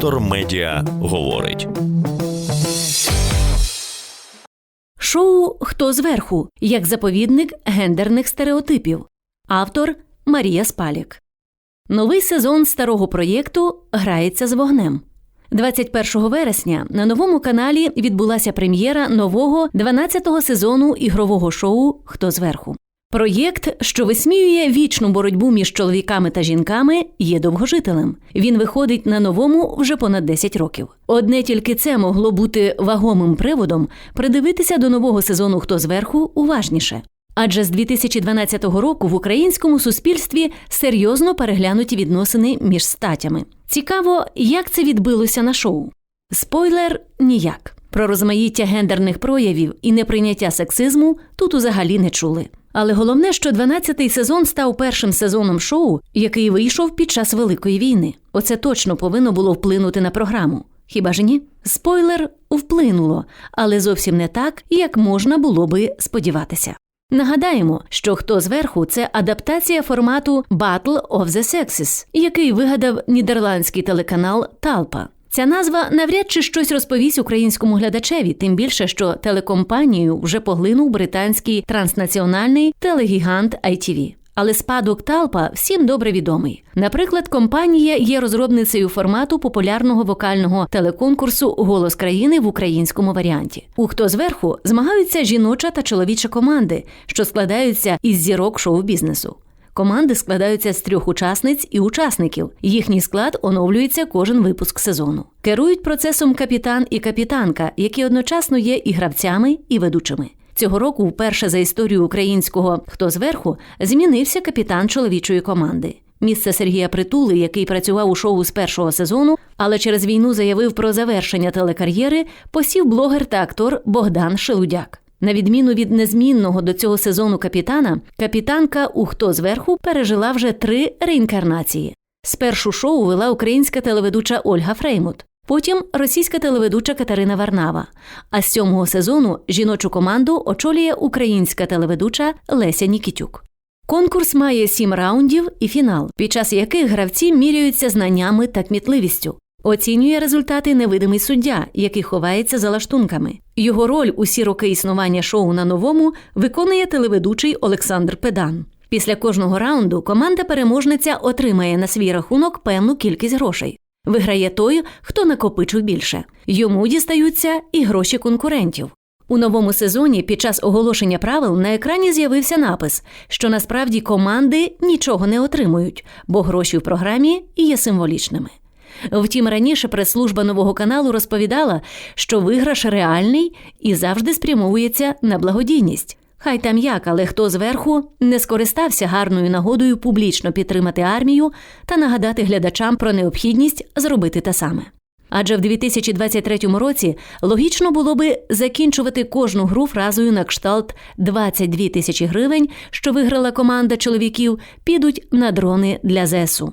Вектор Медіа говорить. Шоу Хто зверху як заповідник гендерних стереотипів. Автор Марія Спалік. Новий сезон старого проєкту грається з вогнем. 21 вересня на новому каналі відбулася прем'єра нового 12-го сезону ігрового шоу Хто зверху. Проєкт, що висміює вічну боротьбу між чоловіками та жінками, є довгожителем. Він виходить на новому вже понад 10 років. Одне тільки це могло бути вагомим приводом придивитися до нового сезону Хто зверху уважніше. Адже з 2012 року в українському суспільстві серйозно переглянуті відносини між статями. Цікаво, як це відбилося на шоу. Спойлер ніяк. Про розмаїття гендерних проявів і неприйняття сексизму тут узагалі не чули. Але головне, що 12-й сезон став першим сезоном шоу, який вийшов під час Великої війни. Оце точно повинно було вплинути на програму. Хіба ж ні? Спойлер вплинуло, але зовсім не так, як можна було би сподіватися. Нагадаємо, що хто зверху це адаптація формату Battle of the Sexes, який вигадав нідерландський телеканал Талпа. Ця назва навряд чи щось розповість українському глядачеві, тим більше, що телекомпанію вже поглинув британський транснаціональний телегігант ITV. Але спадок Талпа всім добре відомий. Наприклад, компанія є розробницею формату популярного вокального телеконкурсу Голос країни в українському варіанті. У хто зверху змагаються жіноча та чоловіча команди, що складаються із зірок шоу-бізнесу. Команди складаються з трьох учасниць і учасників. Їхній склад оновлюється кожен випуск сезону. Керують процесом капітан і капітанка, які одночасно є і гравцями, і ведучими. Цього року, вперше за історію українського хто зверху, змінився капітан чоловічої команди. Місце Сергія Притули, який працював у шоу з першого сезону, але через війну заявив про завершення телекар'єри, посів блогер та актор Богдан Шелудяк. На відміну від незмінного до цього сезону капітана, капітанка у хто зверху пережила вже три реінкарнації. Спершу шоу вела українська телеведуча Ольга Фреймут, потім російська телеведуча Катерина Варнава. А з сьомого сезону жіночу команду очолює українська телеведуча Леся Нікітюк. Конкурс має сім раундів і фінал, під час яких гравці міряються знаннями та кмітливістю. Оцінює результати невидимий суддя, який ховається за лаштунками. Його роль усі роки існування шоу на новому виконує телеведучий Олександр Педан. Після кожного раунду команда переможниця отримає на свій рахунок певну кількість грошей. Виграє той, хто накопичив більше. Йому дістаються і гроші конкурентів. У новому сезоні під час оголошення правил на екрані з'явився напис, що насправді команди нічого не отримують, бо гроші в програмі є символічними. Втім, раніше прес-служба нового каналу розповідала, що виграш реальний і завжди спрямовується на благодійність. Хай там як, але хто зверху не скористався гарною нагодою публічно підтримати армію та нагадати глядачам про необхідність зробити те саме. Адже в 2023 році логічно було би закінчувати кожну гру фразою на кшталт 22 тисячі гривень, що виграла команда чоловіків, підуть на дрони для ЗСУ.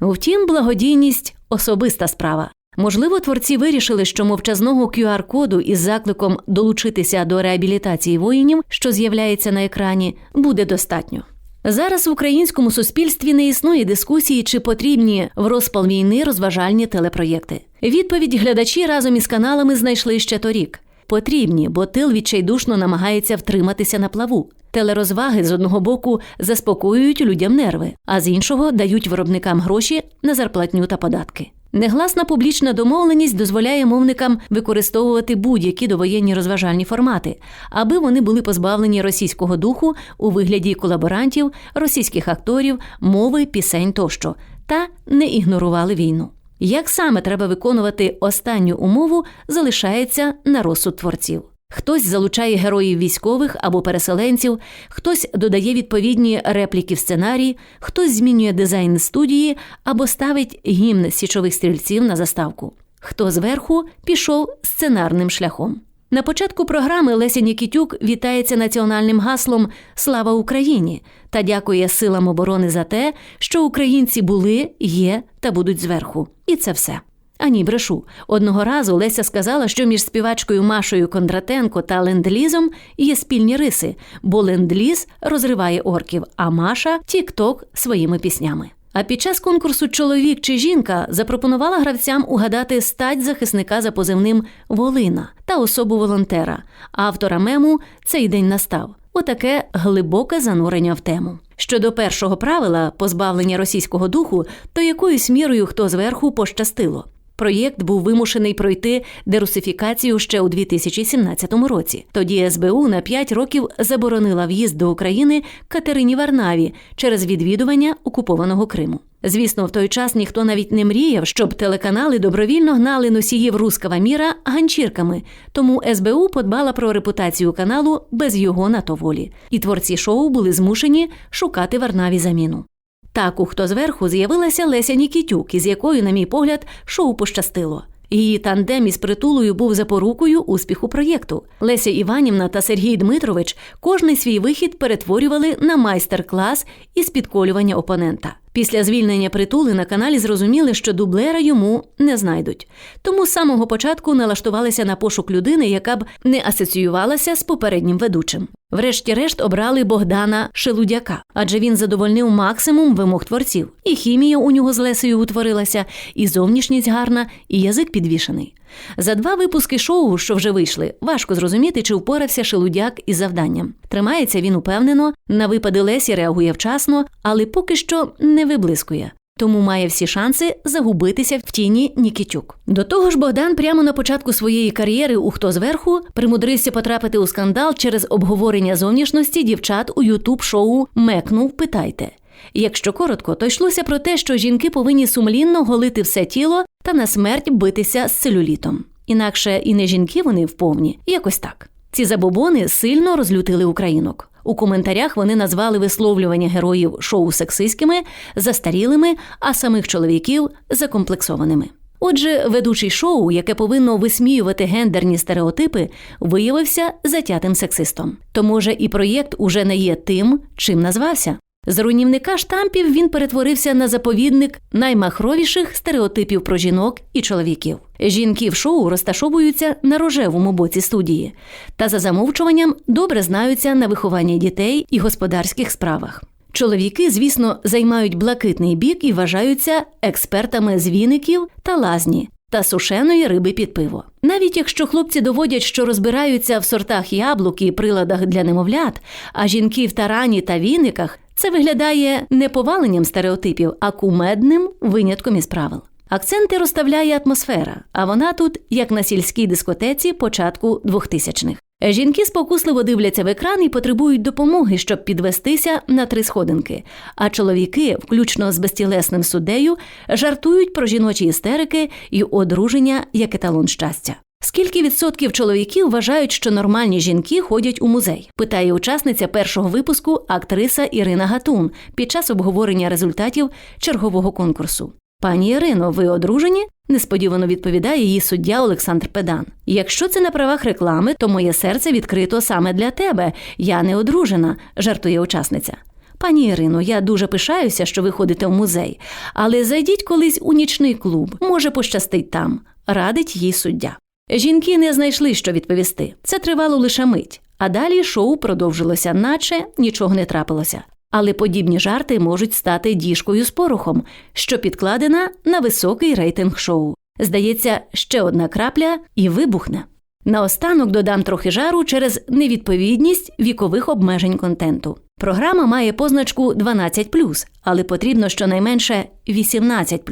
Втім, благодійність особиста справа. Можливо, творці вирішили, що мовчазного QR-коду із закликом долучитися до реабілітації воїнів, що з'являється на екрані, буде достатньо. Зараз в українському суспільстві не існує дискусії, чи потрібні в розпал війни розважальні телепроєкти. Відповідь глядачі разом із каналами знайшли ще торік. Потрібні, бо тил відчайдушно намагається втриматися на плаву. Телерозваги з одного боку заспокоюють людям нерви, а з іншого дають виробникам гроші на зарплатню та податки. Негласна публічна домовленість дозволяє мовникам використовувати будь-які довоєнні розважальні формати, аби вони були позбавлені російського духу у вигляді колаборантів, російських акторів, мови, пісень тощо, та не ігнорували війну. Як саме треба виконувати останню умову, залишається на розсуд творців. Хтось залучає героїв військових або переселенців, хтось додає відповідні репліки в сценарій, хтось змінює дизайн студії або ставить гімн січових стрільців на заставку. Хто зверху пішов сценарним шляхом. На початку програми Леся Нікітюк вітається національним гаслом Слава Україні та дякує силам оборони за те, що українці були, є та будуть зверху. І це все. Ані брешу. Одного разу Леся сказала, що між співачкою Машою Кондратенко та ленд-лізом є спільні риси, бо ленд-ліз розриває орків, а Маша тік-ток своїми піснями. А під час конкурсу Чоловік чи жінка запропонувала гравцям угадати стать захисника за позивним Волина та особу волонтера. Автора мему цей день настав. Отаке глибоке занурення в тему. Щодо першого правила позбавлення російського духу, то якоюсь мірою хто зверху пощастило. Проєкт був вимушений пройти дерусифікацію ще у 2017 році. Тоді СБУ на 5 років заборонила в'їзд до України Катерині Варнаві через відвідування окупованого Криму. Звісно, в той час ніхто навіть не мріяв, щоб телеканали добровільно гнали носіїв рускава міра ганчірками. Тому СБУ подбала про репутацію каналу без його на то волі. І творці шоу були змушені шукати Варнаві заміну. Так, у хто зверху з'явилася Леся Нікітюк, із якою, на мій погляд, шоу пощастило. Її тандем із притулою був запорукою успіху проєкту. Леся Іванівна та Сергій Дмитрович кожний свій вихід перетворювали на майстер-клас із підколювання опонента. Після звільнення притули на каналі зрозуміли, що дублера йому не знайдуть. Тому з самого початку налаштувалися на пошук людини, яка б не асоціювалася з попереднім ведучим. Врешті-решт обрали Богдана Шелудяка, адже він задовольнив максимум вимог творців. І хімія у нього з Лесею утворилася, і зовнішність гарна, і язик підвішений. За два випуски шоу, що вже вийшли, важко зрозуміти, чи впорався Шелудяк із завданням. Тримається він упевнено, на випади Лесі реагує вчасно, але поки що не виблискує. Тому має всі шанси загубитися в тіні Нікітюк. До того ж, Богдан прямо на початку своєї кар'єри у хто зверху примудрився потрапити у скандал через обговорення зовнішності дівчат у ютуб-шоу Мекнув питайте. Якщо коротко, то йшлося про те, що жінки повинні сумлінно голити все тіло та на смерть битися з целюлітом. Інакше і не жінки вони вповні, якось так. Ці забобони сильно розлютили українок. У коментарях вони назвали висловлювання героїв шоу сексистськими, застарілими, а самих чоловіків закомплексованими. Отже, ведучий шоу, яке повинно висміювати гендерні стереотипи, виявився затятим сексистом. То може і проєкт уже не є тим, чим назвався. З руйнівника штампів він перетворився на заповідник наймахровіших стереотипів про жінок і чоловіків. Жінки в шоу розташовуються на рожевому боці студії та за замовчуванням добре знаються на вихованні дітей і господарських справах. Чоловіки, звісно, займають блакитний бік і вважаються експертами з віників та лазні та сушеної риби під пиво. Навіть якщо хлопці доводять, що розбираються в сортах яблук і приладах для немовлят, а жінки в тарані та віниках, це виглядає не поваленням стереотипів, а кумедним винятком із правил. Акценти розставляє атмосфера, а вона тут, як на сільській дискотеці початку 2000-х. Жінки спокусливо дивляться в екран і потребують допомоги, щоб підвестися на три сходинки. А чоловіки, включно з безтілесним суддею, жартують про жіночі істерики і одруження як еталон щастя. Скільки відсотків чоловіків вважають, що нормальні жінки ходять у музей? питає учасниця першого випуску актриса Ірина Гатун під час обговорення результатів чергового конкурсу. Пані Ірино, ви одружені? несподівано відповідає її суддя Олександр Педан. Якщо це на правах реклами, то моє серце відкрито саме для тебе. Я не одружена, жартує учасниця. Пані Ірино, я дуже пишаюся, що ви ходите в музей, але зайдіть колись у нічний клуб, може пощастить там, радить їй суддя. Жінки не знайшли, що відповісти. Це тривало лише мить, а далі шоу продовжилося, наче нічого не трапилося. Але подібні жарти можуть стати діжкою з порохом, що підкладена на високий рейтинг шоу. Здається, ще одна крапля і вибухне. Наостанок додам трохи жару через невідповідність вікових обмежень контенту. Програма має позначку 12, але потрібно щонайменше 18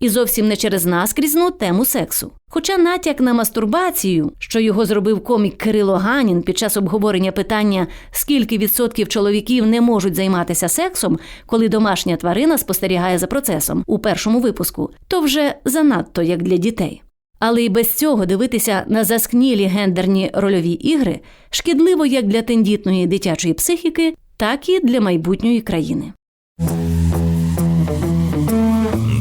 і зовсім не через наскрізну тему сексу. Хоча натяк на мастурбацію, що його зробив комік Кирило Ганін під час обговорення питання, скільки відсотків чоловіків не можуть займатися сексом, коли домашня тварина спостерігає за процесом у першому випуску, то вже занадто як для дітей. Але й без цього дивитися на заскнілі гендерні рольові ігри шкідливо як для тендітної дитячої психіки, так і для майбутньої країни.